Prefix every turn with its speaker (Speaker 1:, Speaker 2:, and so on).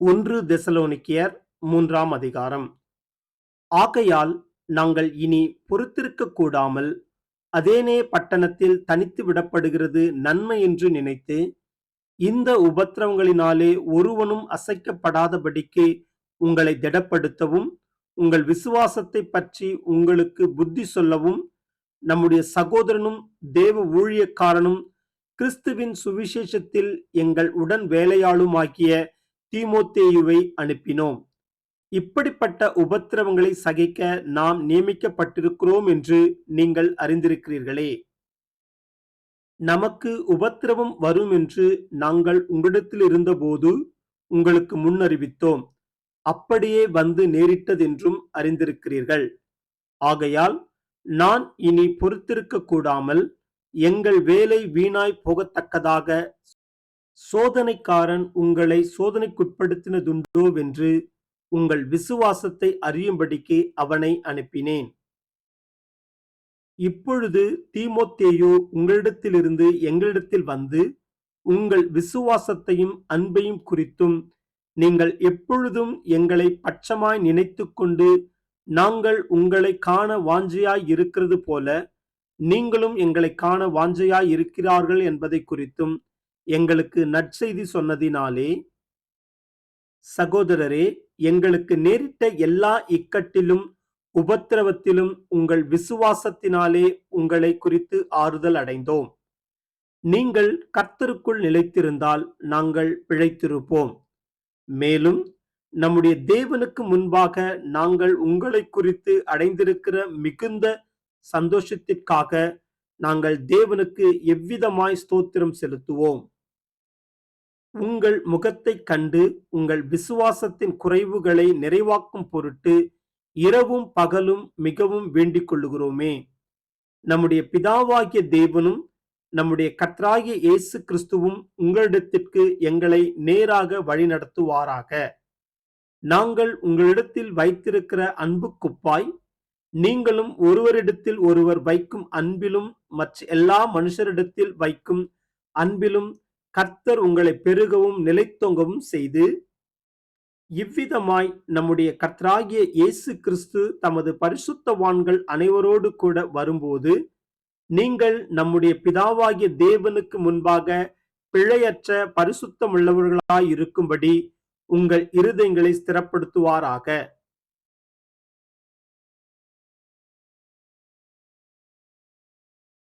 Speaker 1: ஒன்று தெசலோனிக்கேயர் மூன்றாம் அதிகாரம். ஆகையால் நாங்கள் இனி பொறுத்திருக்க கூடாமல் அதேனே பட்டணத்தில் தனித்து விடப்படுகிறது நன்மை என்று நினைத்து இந்த உபத்திரவங்களினாலே ஒருவனும் அசைக்கப்படாதபடிக்கு உங்களை திடப்படுத்தவும் உங்கள் விசுவாசத்தை பற்றி உங்களுக்கு புத்தி சொல்லவும் நம்முடைய சகோதரனும் தேவ ஊழியக்காரனும் கிறிஸ்துவின் சுவிசேஷத்தில் எங்கள் உடன் வேலையாளுமாக்கிய தீமோத்தேயுவை அனுப்பினோம். இப்படிப்பட்ட உபத்திரவங்களை சகிக்க நாம் நியமிக்கப்பட்டிருக்கிறோம் என்று நீங்கள் அறிந்திருக்கிறீர்களே. நமக்கு உபத்திரவம் வரும் என்று நாங்கள் உங்களிடத்தில் இருந்தபோது உங்களுக்கு முன்னறிவித்தோம் அப்படியே வந்து நேரிட்டதென்றும் அறிந்திருக்கிறீர்கள். ஆகையால் நான் இனி பொறுத்திருக்க கூடாமல் எங்கள் வேலை வீணாய் போகத்தக்கதாக சோதனைக்காரன் உங்களை சோதனைக்குட்படுத்தினதுண்டோவென்று உங்கள் விசுவாசத்தை அறியும்படிக்கு அவனை அனுப்பினேன். இப்பொழுது தீமோத்தேயோ உங்களிடத்திலிருந்து எங்களிடத்தில் வந்து உங்கள் விசுவாசத்தையும் அன்பையும் குறித்தும் நீங்கள் எப்பொழுதும் எங்களை பட்சமாய் நினைத்து கொண்டு நாங்கள் உங்களை காண வாஞ்சையாய் இருக்கிறது போல நீங்களும் எங்களை காண வாஞ்சையாய் இருக்கிறார்கள் என்பதை குறித்தும் எங்களுக்கு நற்செய்தி சொன்னதினாலே சகோதரரே எங்களுக்கு நேரிட்ட எல்லா இக்கட்டிலும் உபத்திரவத்திலும் உங்கள் விசுவாசத்தினாலே உங்களை குறித்து ஆறுதல் அடைந்தோம். நீங்கள் கர்த்தருக்குள் நிலைத்திருந்தால் நாங்கள் பிழைத்திருப்போம். மேலும் நம்முடைய தேவனுக்கு முன்பாக நாங்கள் உங்களை குறித்து அடைந்திருக்கிற மிகுந்த சந்தோஷத்திற்காக நாங்கள் தேவனுக்கு எவ்விதமாய் ஸ்தோத்திரம் செலுத்துவோம். உங்கள் முகத்தைக் கண்டு உங்கள் விசுவாசத்தின் குறைவுகளை நிறைவாக்கும் பொருட்டு இரவும் பகலும் மிகவும் வேண்டிக் கொள்ளுகிறோமே. நம்முடைய பிதாவாகிய தேவனும் நம்முடைய கர்த்தராகிய இயேசு கிறிஸ்துவும் உங்களிடத்திற்கு எங்களை நேராக வழிநடத்துவாராக நாங்கள் உங்களிடத்தில் வைத்திருக்கிற அன்புக்குப்பாய் நீங்களும் ஒருவரிடத்தில் ஒருவர் வைக்கும் அன்பிலும் மற்ற எல்லா மனுஷரிடத்தில் வைக்கும் அன்பிலும் கர்த்தர் உங்களை பெருகவும் நிலைத்தொங்கவும் செய்து இவ்விதமாய் நம்முடைய கர்த்தராகிய இயேசு கிறிஸ்து தமது பரிசுத்தவான்கள் அனைவரோடு கூட வரும்போது நீங்கள் நம்முடைய பிதாவாகிய தேவனுக்கு முன்பாக பிழையற்ற பரிசுத்தமுள்ளவர்களாய் இருக்கும்படி உங்கள் இருதயங்களை ஸ்திரப்படுத்துவாராக.